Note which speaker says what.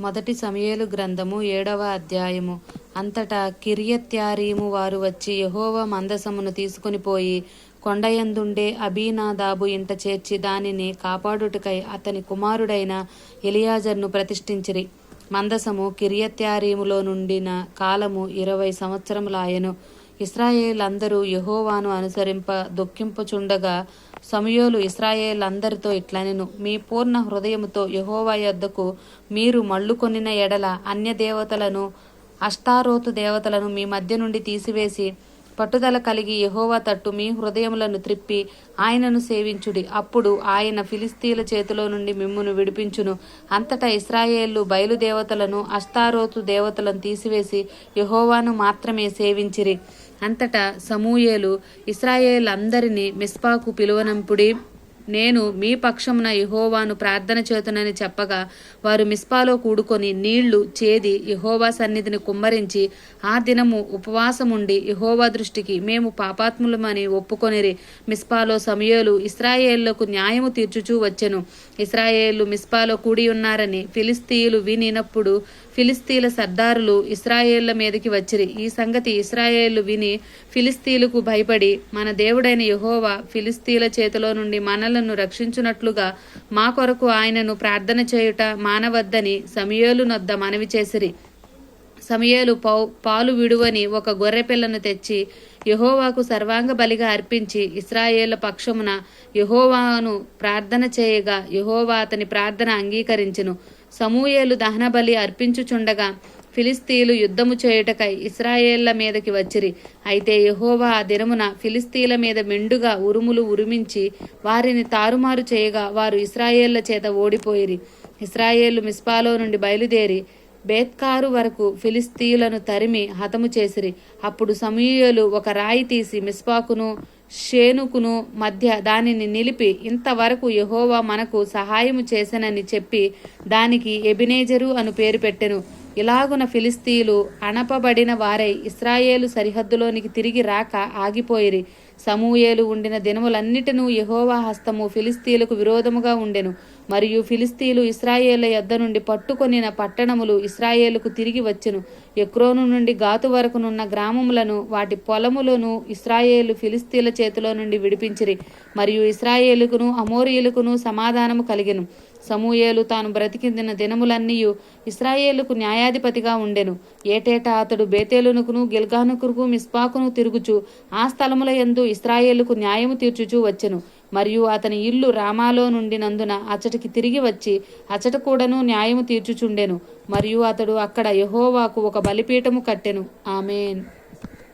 Speaker 1: మొదటి సమయలు గ్రంథము ఏడవ అధ్యాయము. అంతటా కిర్యత్యారీము వారు వచ్చి యహోవ మందసమును తీసుకుని పోయి కొండయందుండే అబీనాదాబు ఇంట చేర్చి దానిని కాపాడుటకై అతని కుమారుడైన ఎలియాజర్ను ప్రతిష్ఠించిరి. మందసము కిర్యత్యారీములో నుండిన కాలము ఇరవై సంవత్సరములాయను ఇస్రాయేలందరూ యహోవాను అనుసరింప దుఃఖింపుచుండగా సమయోలు ఇస్రాయేలందరితో ఇట్లనెను మీ పూర్ణ హృదయముతో యహోవా యొద్దకు మీరు మళ్ళుకొనిన ఎడల అన్య దేవతలను అష్టారోతు దేవతలను మీ మధ్య నుండి తీసివేసి పట్టుదల కలిగి యహోవా తట్టు మీ హృదయములను త్రిప్పి ఆయనను సేవించుడి. అప్పుడు ఆయన ఫిలిస్తీన్ల చేతిలో నుండి మిమ్మును విడిపించును. అంతటా ఇస్రాయేళ్ళు బయలుదేవతలను అష్టారోతు దేవతలను తీసివేసి యహోవాను మాత్రమే సేవించిరి. అంతటా సమూయేలు ఇస్రాయేల్ అందరినీ మిస్పాకు పిలువనంపుడి. నేను మీ పక్షమున యహోవాను ప్రార్థన చేతునని చెప్పగా వారు మిస్పాలో కూడుకొని నీళ్ళు చేది యహోవా సన్నిధిని కుమ్మరించి ఆ దినము ఉపవాసముండి యహోవా దృష్టికి మేము పాపాత్ములమని ఒప్పుకొనిరి. మిస్పాలో సమయలు ఇస్రాయేళ్ళకు న్యాయము తీర్చుచూ వచ్చెను. ఇస్రాయేళ్ళు మిస్పాలో కూడి ఉన్నారని ఫిలిస్తీయులు వినినప్పుడు ఫిలిస్తీన్ల సర్దారులు ఇస్రాయేళ్ళ మీదకి వచ్చిరి. ఈ సంగతి ఇస్రాయేళ్ళు విని ఫిలిస్తీన్లకు భయపడి మన దేవుడైన యహోవా ఫిలిస్తీన్ల చేతిలో నుండి మనలను రక్షించునట్లుగా మా కొరకు ఆయనను ప్రార్థన చేయుట మానవద్దని సమయేలు నొద్ద మనవి చేసిరి. సమయేలు పౌ పాలు విడువని ఒక గొర్రెపిల్లను తెచ్చి యహోవాకు సర్వాంగ బలిగా అర్పించి ఇస్రాయేళ్ళ పక్షమున యహోవాను ప్రార్థన చేయగా యహోవా అతని ప్రార్థన అంగీకరించెను. సమూయేలు దహన బలి అర్పించుచుండగా ఫిలిస్తీలు యుద్ధము చేయుటకై ఇస్రాయేళ్ళ మీదకి వచ్చిరి. అయితే యహోవా ఆ దినమున ఫిలిస్తీల మీద మెండుగా ఉరుములు ఉరిమించి వారిని తారుమారు చేయగా వారు ఇస్రాయేళ్ళ చేత ఓడిపోయిరి. ఇస్రాయేళ్ళు మిస్పాలో నుండి బయలుదేరి బేత్కారు వరకు ఫిలిస్తీయులను తరిమి హతము చేసిరి. అప్పుడు సమూయేలు ఒక రాయి తీసి మిస్పాకును షేనుకును మధ్య దానిని నిలిపి ఇంతవరకు యహోవా మనకు సహాయము చేసెనని చెప్పి దానికి ఎబినేజరు అను పేరు పెట్టెను. ఇలాగున ఫిలిస్తీలు అణపబడిన వారై ఇస్రాయేలు సరిహద్దులోనికి తిరిగి రాక ఆగిపోయిరి. సమూయేలు ఉండిన దినములన్నిటినూ యహోవా హస్తము ఫిలిస్తీయులకు విరోధముగా ఉండెను. మరియు ఫిలిస్తీలు ఇస్రాయేళ్ళ యొద్ద నుండి పట్టుకొనిన పట్టణములు ఇస్రాయేలుకు తిరిగి వచ్చెను. ఎక్రోను నుండి గాతు వరకునున్న గ్రామములను వాటి పొలములను ఇస్రాయేలు ఫిలిస్తీన్ల చేతిలో నుండి విడిపించిరి. మరియు ఇస్రాయేలుకును అమోరియులకును సమాధానము కలిగెను. సమూయేలు తాను బ్రతికిందిన దినములన్నీయు ఇస్రాయేలుకు న్యాయాధిపతిగా ఉండెను. ఏటేటా అతడు బేతేలునుకును గిల్గానుకును మిస్పాకును తిరుగుచు ఆ స్థలముల యందు ఇస్రాయేలుకు న్యాయము తీర్చుచూ వచ్చెను. మరియు అతని ఇల్లు రామాలో నుండినందున అచ్చటికి తిరిగి వచ్చి అచ్చట కూడాను న్యాయము తీర్చుచుండెను. మరియు అతడు అక్కడ యహోవాకు ఒక బలిపీఠము కట్టెను. ఆమెన్.